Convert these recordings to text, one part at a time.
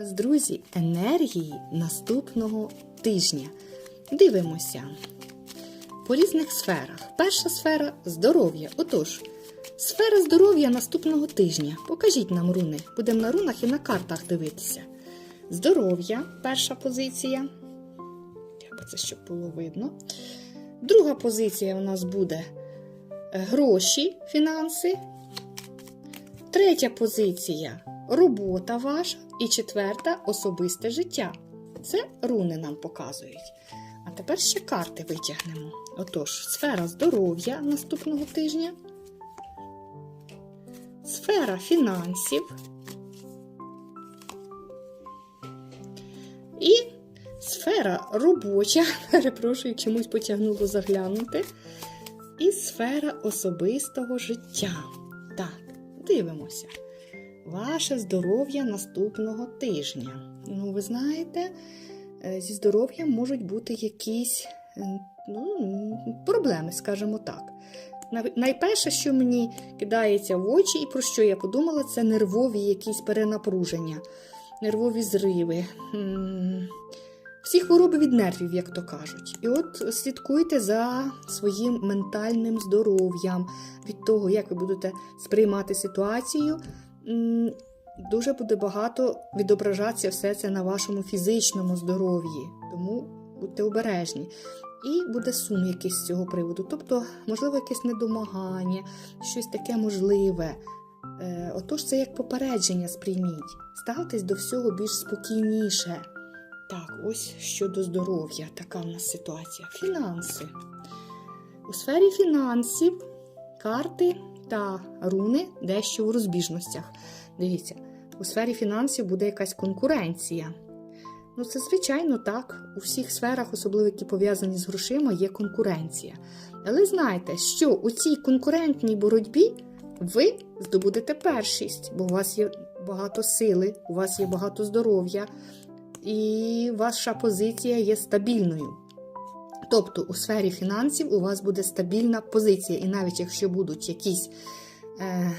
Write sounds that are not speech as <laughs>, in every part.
вас, друзі, енергії наступного тижня. Дивимося по різних сферах. Перша сфера здоров'я. Отож, сфера здоров'я наступного тижня. Покажіть нам руни. Будемо на рунах і на картах дивитися. Здоров'я, перша позиція. Треба це щоб було видно. Друга позиція у нас буде е, гроші, фінанси. Третя позиція робота ваша. І четверта особисте життя. Це руни нам показують. А тепер ще карти витягнемо. Отож, сфера здоров'я наступного тижня, сфера фінансів і сфера робоча, <laughs> перепрошую, чомусь потягнуло заглянути. І сфера особистого життя. Так, дивимося. Ваше здоров'я наступного тижня. Ну, ви знаєте, е, зі здоров'ям можуть бути якісь е, ну, проблеми, скажімо так. Найперше, що мені кидається в очі, і про що я подумала, це нервові якісь перенапруження, нервові зриви. Всі хвороби від нервів, як то кажуть. І от слідкуйте за своїм ментальним здоров'ям, від того, як ви будете сприймати ситуацію. Дуже буде багато відображатися все це на вашому фізичному здоров'ї, тому будьте обережні. І буде сум якийсь з цього приводу. Тобто, можливо, якесь недомагання, щось таке можливе. Е, отож, це як попередження сприйміть. Ставтесь до всього більш спокійніше. Так, ось щодо здоров'я, така в нас ситуація. Фінанси. У сфері фінансів карти та руни дещо у розбіжностях. Дивіться, у сфері фінансів буде якась конкуренція. Ну, це звичайно так. У всіх сферах, особливо які пов'язані з грошима, є конкуренція. Але знайте, що у цій конкурентній боротьбі ви здобудете першість, бо у вас є багато сили, у вас є багато здоров'я, і ваша позиція є стабільною. Тобто у сфері фінансів у вас буде стабільна позиція, і навіть якщо будуть якісь е,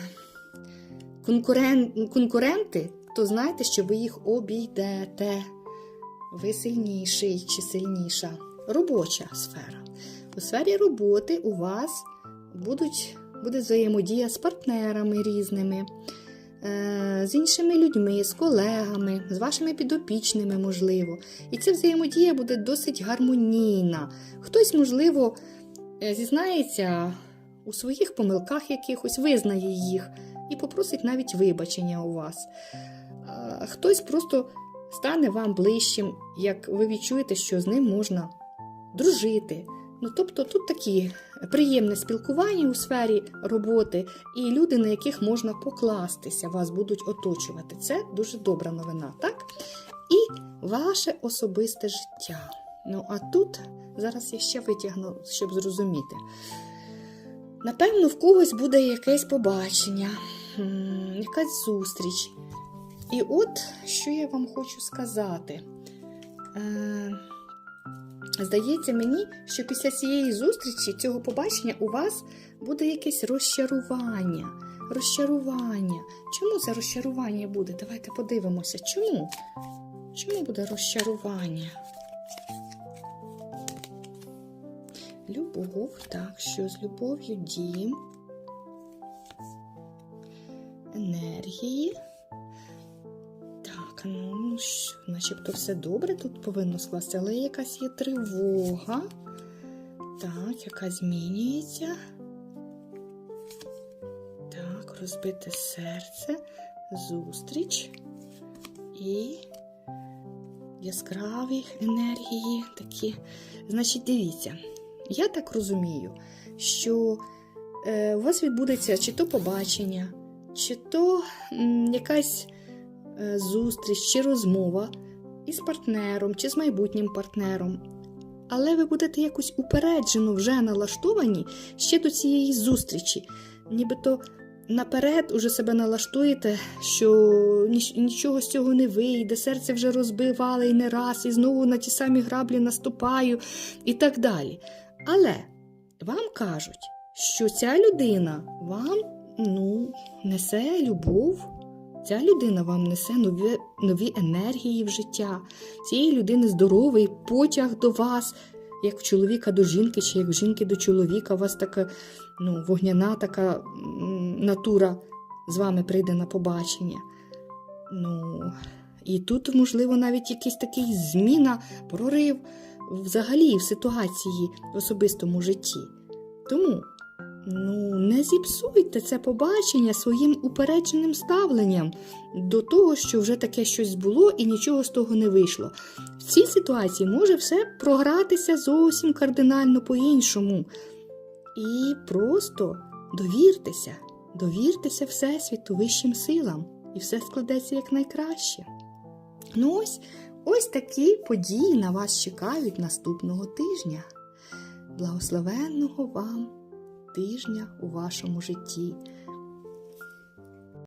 конкурен, конкуренти, то знайте, що ви їх обійдете. Ви сильніший чи сильніша. Робоча сфера. У сфері роботи у вас будуть, буде взаємодія з партнерами різними, з іншими людьми, з колегами, з вашими підопічними, можливо. І ця взаємодія буде досить гармонійна. Хтось, можливо, е, зізнається у своїх помилках якихось, визнає їх і попросить навіть вибачення у вас. А Хтось просто стане вам ближчим, як ви відчуєте, що з ним можна дружити. Ну, тобто тут такі приємне спілкування у сфері роботи, і люди, на яких можна покластися, вас будуть оточувати. Це дуже добра новина, так? І ваше особисте життя. Ну, а тут зараз я ще витягну, щоб зрозуміти. Напевно, в когось буде якесь побачення, якась зустріч. І от що я вам хочу сказати. Здається мені, що після цієї зустрічі, цього побачення, у вас буде якесь розчарування. Розчарування. Чому це розчарування буде? Давайте подивимося. Чому? Чому буде розчарування? Любов, так, що з любов'ю дім. Енергії. Так, ну, що, начебто все добре тут повинно скласти, але якась є тривога. Так, яка змінюється. Так, розбите серце, зустріч і яскраві енергії такі. Значить, дивіться, я так розумію, що е, у вас відбудеться чи то побачення, чи то якась зустріч чи розмова із партнером, чи з майбутнім партнером. Але ви будете якось упереджено вже налаштовані ще до цієї зустрічі. Нібито наперед уже себе налаштуєте, що нічого з цього не вийде, серце вже розбивали і не раз, і знову на ті самі граблі наступаю, і так далі. Але вам кажуть, що ця людина вам ну, несе любов, Ця людина вам несе нові, нові енергії в життя. Цієї людини здоровий потяг до вас, як в чоловіка до жінки, чи як в жінки до чоловіка. У вас така ну, вогняна така натура з вами прийде на побачення. Ну, і тут, можливо, навіть якийсь такий зміна, прорив взагалі в ситуації в особистому житті. Тому ну, не зіпсуйте це побачення своїм упередженим ставленням до того, що вже таке щось було і нічого з того не вийшло. В цій ситуації може все програтися зовсім кардинально по-іншому. І просто довіртеся, довіртеся Всесвіту, вищим силам, і все складеться якнайкраще. Ну ось, ось такі події на вас чекають наступного тижня. Благословенного вам тижня у вашому житті.